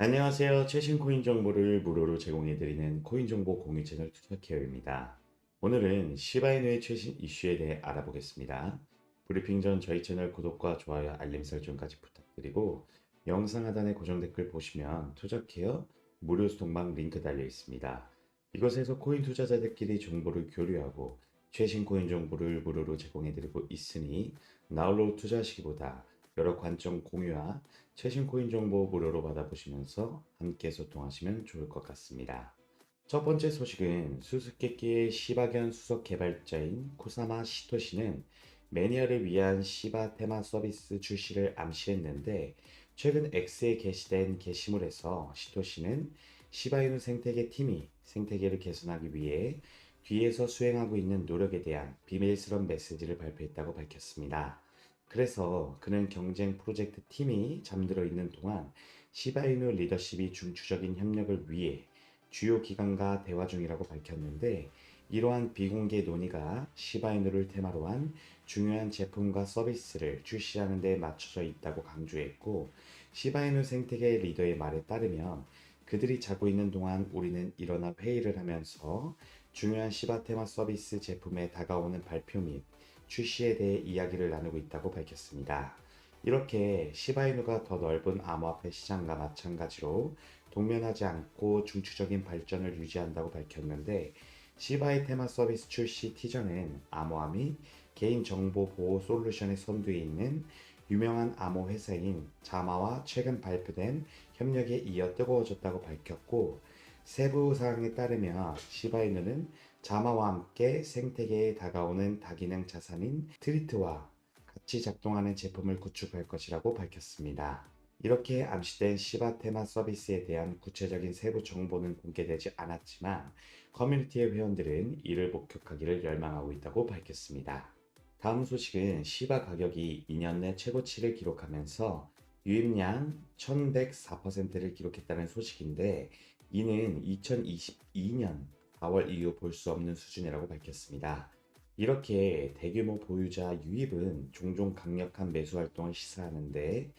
안녕하세요. 최신 코인 정보를 무료로 제공해드리는 코인 정보 공유 채널 투자케어입니다. 오늘은 시바이누의 최신 이슈에 대해 알아보겠습니다. 브리핑 전 저희 채널 구독과 좋아요, 알림 설정까지 부탁드리고 영상 하단에 고정 댓글 보시면 투자케어 무료 소통방 링크 달려 있습니다. 이곳에서 코인 투자자들끼리 정보를 교류하고 최신 코인 정보를 무료로 제공해드리고 있으니 나홀로 투자하시기보다 여러 관점 공유와 최신 코인 정보 무료로 받아보시면서 함께 소통하시면 좋을 것 같습니다. 첫 번째 소식은 수수께끼의 시바견 수석 개발자인 코사마 시토시는 매니아를 위한 시바 테마 서비스 출시를 암시했는데 최근 X에 게시된 게시물에서 시토시는 시바이누 생태계 팀이 생태계를 개선하기 위해 뒤에서 수행하고 있는 노력에 대한 비밀스러운 메시지를 발표했다고 밝혔습니다. 그래서 그는 경쟁 프로젝트 팀이 잠들어 있는 동안 시바이누 리더십이 중추적인 협력을 위해 주요 기관과 대화 중이라고 밝혔는데 이러한 비공개 논의가 시바이누를 테마로 한 중요한 제품과 서비스를 출시하는 데 맞춰져 있다고 강조했고 시바이누 생태계 리더의 말에 따르면 그들이 자고 있는 동안 우리는 일어나 회의를 하면서 중요한 시바 테마 서비스 제품에 다가오는 발표 및 출시에 대해 이야기를 나누고 있다고 밝혔습니다. 이렇게 시바이누가 더 넓은 암호화폐 시장과 마찬가지로 동면하지 않고 중추적인 발전을 유지한다고 밝혔는데 시바이 테마 서비스 출시 티저는 암호화 및 개인정보 보호 솔루션의 선두에 있는 유명한 암호 회사인 자마와 최근 발표된 협력에 이어 뜨거워졌다고 밝혔고 세부 사항에 따르면 시바이누는 자마와 함께 생태계에 다가오는 다기능 자산인 트리트와 같이 작동하는 제품을 구축할 것이라고 밝혔습니다. 이렇게 암시된 시바 테마 서비스에 대한 구체적인 세부 정보는 공개되지 않았지만 커뮤니티의 회원들은 이를 목격하기를 열망하고 있다고 밝혔습니다. 다음 소식은 시바 가격이 2년 내 최고치를 기록하면서 유입량 1104%를 기록했다는 소식인데 이는 2022년 4월 이후 볼 수 없는 수준이라고 밝혔습니다. 이렇게 대규모 보유자 유입은 종종 강력한 매수 활동을 시사하는데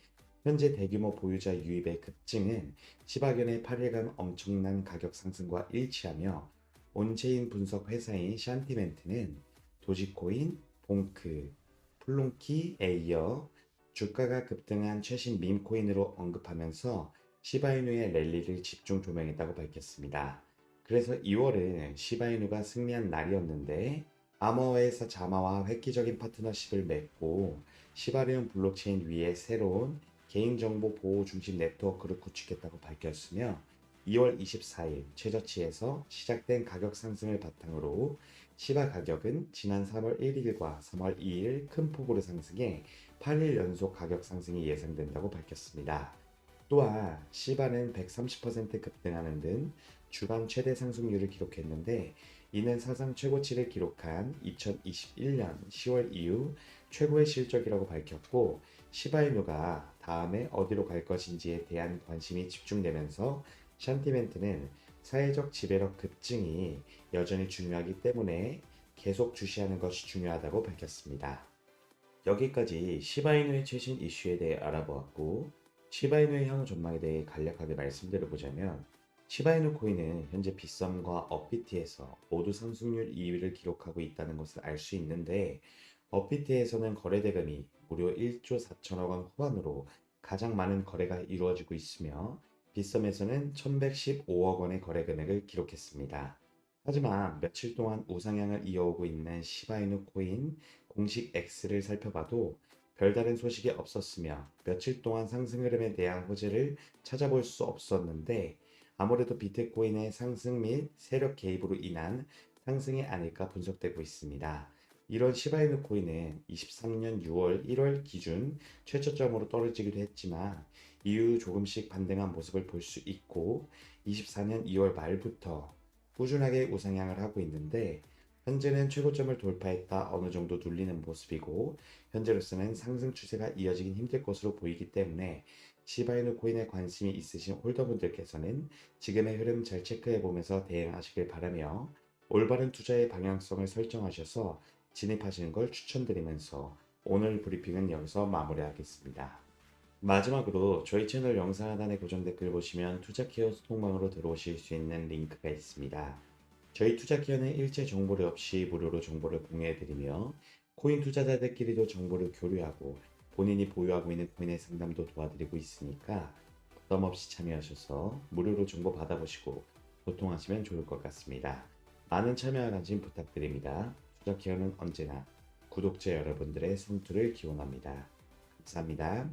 현재 대규모 보유자 유입의 급증은 시바견의 8일간 엄청난 가격 상승과 일치하며 온체인 분석 회사인 샨티멘트는 도지코인, 봉크, 플론키에 이어 주가가 급등한 최신 밈코인으로 언급하면서 시바이누의 랠리를 집중 조명했다고 밝혔습니다. 그래서 2월은 시바이누가 승리한 날이었는데 암호화에서 자마와 획기적인 파트너십을 맺고 시바리온 블록체인 위에 새로운 개인정보 보호 중심 네트워크를 구축했다고 밝혔으며 2월 24일 최저치에서 시작된 가격 상승을 바탕으로 시바 가격은 지난 3월 1일과 3월 2일 큰 폭으로 상승해 8일 연속 가격 상승이 예상된다고 밝혔습니다. 또한 시바는 130% 급등하는 등 주간 최대 상승률을 기록했는데 이는 사상 최고치를 기록한 2021년 10월 이후 최고의 실적이라고 밝혔고 시바이누가 다음에 어디로 갈 것인지에 대한 관심이 집중되면서 샨티멘트는 사회적 지배력 급증이 여전히 중요하기 때문에 계속 주시하는 것이 중요하다고 밝혔습니다. 여기까지 시바이누의 최신 이슈에 대해 알아보았고 시바이누의 향후 전망에 대해 간략하게 말씀드려보자면 시바이누 코인은 현재 빗썸과 업비트에서 모두 상승률 2위를 기록하고 있다는 것을 알 수 있는데 업비트에서는 거래 대금이 무려 1조 4천억 원 후반으로 가장 많은 거래가 이루어지고 있으며 빗썸에서는 1115억 원의 거래 금액을 기록했습니다. 하지만 며칠 동안 우상향을 이어오고 있는 시바이누 코인 공식 X를 살펴봐도 별다른 소식이 없었으며 며칠 동안 상승 흐름에 대한 호재를 찾아볼 수 없었는데 아무래도 비트코인의 상승 및 세력 개입으로 인한 상승이 아닐까 분석되고 있습니다. 이런 시바이누 코인은 23년 6월 1월 기준 최저점으로 떨어지기도 했지만 이후 조금씩 반등한 모습을 볼 수 있고 24년 2월 말부터 꾸준하게 우상향을 하고 있는데 현재는 최고점을 돌파했다 어느 정도 눌리는 모습이고 현재로서는 상승 추세가 이어지긴 힘들 것으로 보이기 때문에 시바이누 코인에 관심이 있으신 홀더분들께서는 지금의 흐름 잘 체크해 보면서 대응하시길 바라며 올바른 투자의 방향성을 설정하셔서 진입하시는 걸 추천드리면서 오늘 브리핑은 여기서 마무리하겠습니다. 마지막으로 저희 채널 영상 하단의 고정 댓글 보시면 투자케어 소통방으로 들어오실 수 있는 링크가 있습니다. 저희 투자케어는 일체 정보료 없이 무료로 정보를 공유해드리며 코인 투자자들끼리도 정보를 교류하고 본인이 보유하고 있는 코인의 상담도 도와드리고 있으니까 부담 없이 참여하셔서 무료로 정보 받아보시고 소통하시면 좋을 것 같습니다. 많은 참여와 관심 부탁드립니다. 투자케어는 언제나 구독자 여러분들의 성투를 기원합니다. 감사합니다.